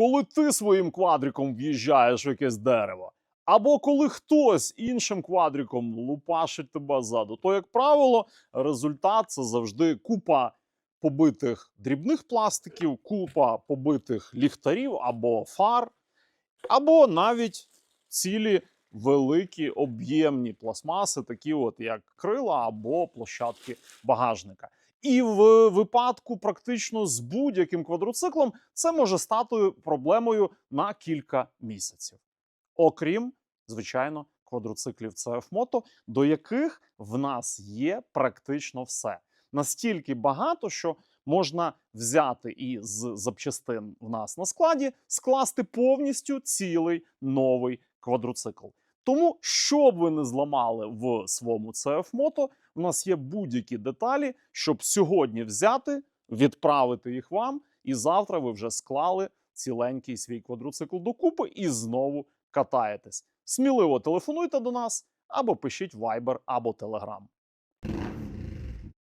коли ти своїм квадриком в'їжджаєш в якесь дерево, або коли хтось іншим квадриком лупашить тебе ззаду, то, як правило, результат це завжди купа побитих дрібних пластиків, купа побитих ліхтарів або фар, або навіть цілі великі об'ємні пластмаси, такі от як крила або площадки багажника. І в випадку практично з будь-яким квадроциклом це може стати проблемою на кілька місяців. Окрім, звичайно, квадроциклів CF Moto, до яких в нас є практично все. Настільки багато, що можна взяти і з запчастин в нас на складі скласти повністю цілий новий квадроцикл. Тому, що б ви не зламали в своєму CF в нас є будь-які деталі, щоб сьогодні взяти, відправити їх вам, і завтра ви вже склали ціленький свій квадроцикл докупи і знову катаєтесь. Сміливо телефонуйте до нас або пишіть Viber або Telegram.